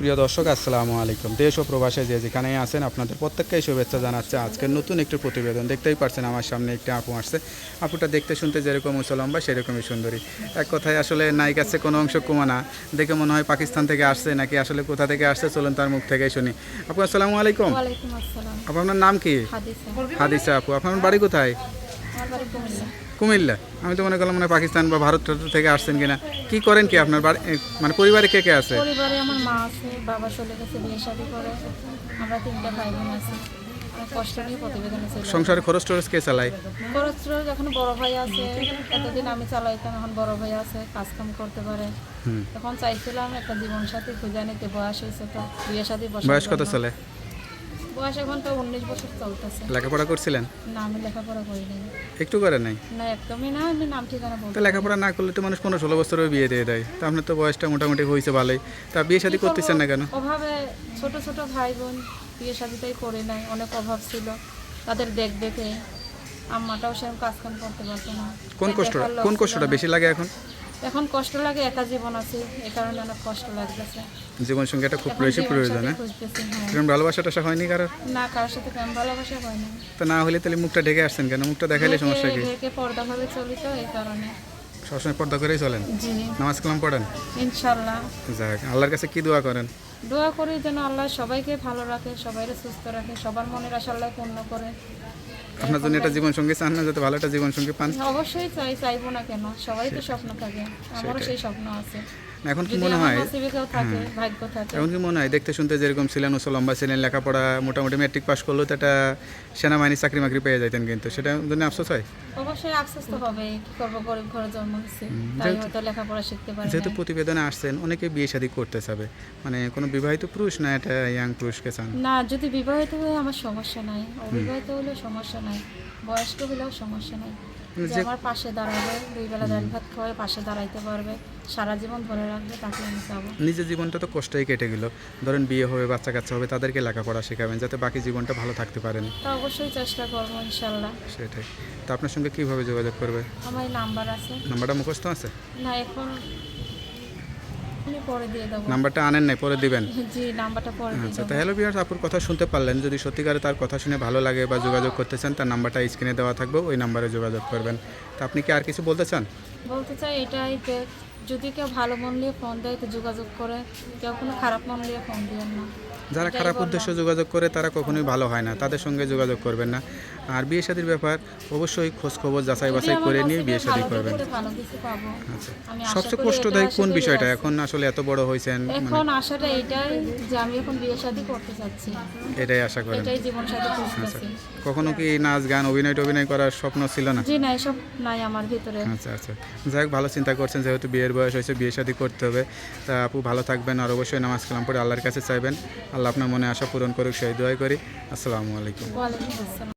প্রিয় দর্শক আসসালামু আলাইকুম। দেশ ও প্রবাসে যে যেখানেই আছেন আপনাদের প্রত্যেককেই শুভেচ্ছা জানাচ্ছে। আজকের নতুন একটি প্রতিবেদন দেখতেই পারছেন আমার সামনে একটি আপু আসছে। আপুটা দেখতে শুনতে যেরকম উচলম্বা সেরকমই সুন্দরী। এক কথায় আসলে নায়িকার চেয়ে কোনো অংশ কমানা দেখে মনে হয় পাকিস্তান থেকে আসছে নাকি আসলে কোথা থেকে আসছে চলুন তার মুখ থেকেই শুনি। আপু আসসালামু আলাইকুম। আপনার নাম কি? হাদিসা। আপু। আপনার বাড়ি কোথায়? কুমিল্লা। আমি তো মনে করলাম মানে পাকিস্তান বা ভারত থেকে আসছেন কিনা। কি করেন কি আপনার মানে পরিবারে কে কে আছে? পরিবারে আমার মা আছে বাবা চলে গেছে বিয়ে শাদি করে। আমরা তিনটা ভাই বোন আছি। সংসারে খরচ টরচ কে চালায়? খরচ টরচ এখন বড় ভাই আছে। এতদিন আমি চালাইতাম এখন বড় ভাই আছে কাজ কাম করতে পারে। এখন চাইছিলাম একটা জীবন সাথী খুঁজে নিতে বয়স হয়েছে তো বিয়ে বসার বয়স কত চলে? বয়স এখন তো উনিশ বছর চলতেছে। লেখাপড়া করছিলেন? না আমি লেখাপড়া করি নাই। একটু করে নাই? না একদমই না আমি নাম ঠিকানা বলতে লেখাপড়া না করলে তো মানুষ পনেরো ষোলো বছরে বিয়ে দিয়ে দেয়। তা আপনার তো বয়সটা মোটামুটি হয়েছে ভালোই। তা বিয়ে শাদী করতেছেন না কেন? অভাবে ছোট ছোট ভাই বোন বিয়ে শাদিটাই করে নাই অনেক অভাব ছিল। তাদের দেখ দেখে আম্মাটাও সেরকম কাজ কাম করতে পারতো না। কোন কষ্টটা কোন কষ্টটা বেশি লাগে এখন? এখন কষ্ট লাগে একা জীবন আছে এই কারণে অনেক কষ্ট লাগতেছে। জীবন সঙ্গীটা খুব বেশি প্রয়োজন সাথী হ্যাঁ। হ্যাঁ। ভালোবাসাটা হয়নি কারোর? না কারোর সাথে প্রেম ভালোবাসা হয়নি। না না হলে তাহলে মুখটা ঢেকে আসছেন কেন? মুখটা দেখাইলে সমস্যা কি? ঢেকে পর্দা ভাবে চলি তো এই কারণে। সবসময় পর্দা করেই চলেন? জি। নামাজ কালাম পড়েন? ইনশাল্লাহ। যাক আল্লাহর কাছে কি দোয়া করেন? দোয়া করি যেন আল্লাহ সবাইকে ভালো রাখে সবাইকে সুস্থ রাখে সবার মনের আশা আল্লাহ পূর্ণ করে। আপনার জন্য একটা জীবন সঙ্গী চান না যাতে ভালো একটা জীবন সঙ্গী পান? অবশ্যই চাই চাইব না কেন? সবাই তো স্বপ্ন থাকে আমারও সেই স্বপ্ন আছে। এখন কি মনে হয়? এখন কি মনে হয়? দেখতে শুনতে যেরকম ছিলেন উচ্চ লম্বা ছিলেন লেখাপড়া মোটামুটি ম্যাট্রিক পাস করলেও তো একটা সেনাবাহিনী চাকরি মাকরি পেয়ে যাইতেন কিন্তু। সেটা জন্য আফসোস হয়? অবশ্যই আফসোস তো হবে কি করব গরিব ঘরে জন্ম হচ্ছে তাই হয়তো লেখাপড়া শিখতে পারি যেহেতু প্রতিবেদনে আসছেন অনেকে বিয়ে শাদী করতে চাবে। মানে কোনো বিবাহিত পুরুষ না এটা ইয়াং পুরুষকে চান? না যদি বিবাহিত হয়ে আমার সমস্যা নাই। অবিবাহিত হলেও সমস্যা নাই। বয়স্ক হলেও সমস্যা নাই। যে আমার পাশে দাঁড়াবে দুই বেলা ডাল ভাত খাওয়ায় পাশে দাঁড়াইতে পারবে সারা জীবন ধরে রাখবে তাকে আমি চাবো নিজের জীবনটা তো কষ্টই কেটে গেল। ধরেন বিয়ে হবে বাচ্চা কাচ্চা হবে তাদেরকে লেখাপড়া শেখাবেন যাতে বাকি জীবনটা ভালো থাকতে পারেন। তা অবশ্যই চেষ্টা করব ইনশাল্লাহ। সেটাই। তো আপনার সঙ্গে কীভাবে যোগাযোগ করবে? আমার নাম্বার আছে। নাম্বারটা মুখস্থ আছে? না এখন পরে দিয়ে দেবো। নাম্বারটা আনেন নাই পরে দিবেন। জি নাম্বারটা পরে আচ্ছা তো হ্যালো বিয়ার্স আপুর কথা শুনতে পারলেন। যদি সত্যিকারে তার কথা শুনে ভালো লাগে বা যোগাযোগ করতে চান তার নাম্বারটা স্ক্রিনে দেওয়া থাকবে ওই নাম্বারে যোগাযোগ করবেন। তা আপনি কি আর কিছু বলতে চান? বলতে চাই এটাই যে যদি কেউ ভালো মন নিয়ে ফোন দেয় তো যোগাযোগ করে। কেউ কোনো খারাপ মন নিয়ে ফোন দিয়ে না। যারা খারাপ উদ্দেশ্যে যোগাযোগ করে তারা কখনোই ভালো হয় না। তাদের সঙ্গে যোগাযোগ করবেন না। আর বিয়ে শাদির ব্যাপার অবশ্যই খোঁজ খবর যাচাই বাছাই করে নিয়ে বিয়ে শাদী করবেন। আচ্ছা। সবচেয়ে করি কষ্টদায়ী কোন বিষয়টা? এখন আসলে এত বড় হয়েছেন মানে এখন আশাটা এটাই যে আমি এখন বিয়ে শাদী করতে চাচ্ছি। এটাই আশা করেন। এটাই জীবন সাথী খুঁজতেছি। কখনো কি নাচ গান অভিনয় টভিনয় করার স্বপ্ন ছিল না? জি না এসব নাই আমার ভিতরে। আচ্ছা আচ্ছা। যাই হোক ভালো চিন্তা করছেন যেহেতু বিয়ের বয়স হয়েছে বিয়ে শাদী করতে হবে। তা আপু ভালো থাকবেন আর অবশ্যই নামাজ কালাম পড়ে আল্লাহর কাছে চাইবেন। আল্লাহ আপনার মনে আশা পূরণ করুক সেই দোয়াই করি। আসসালামু আলাইকুম।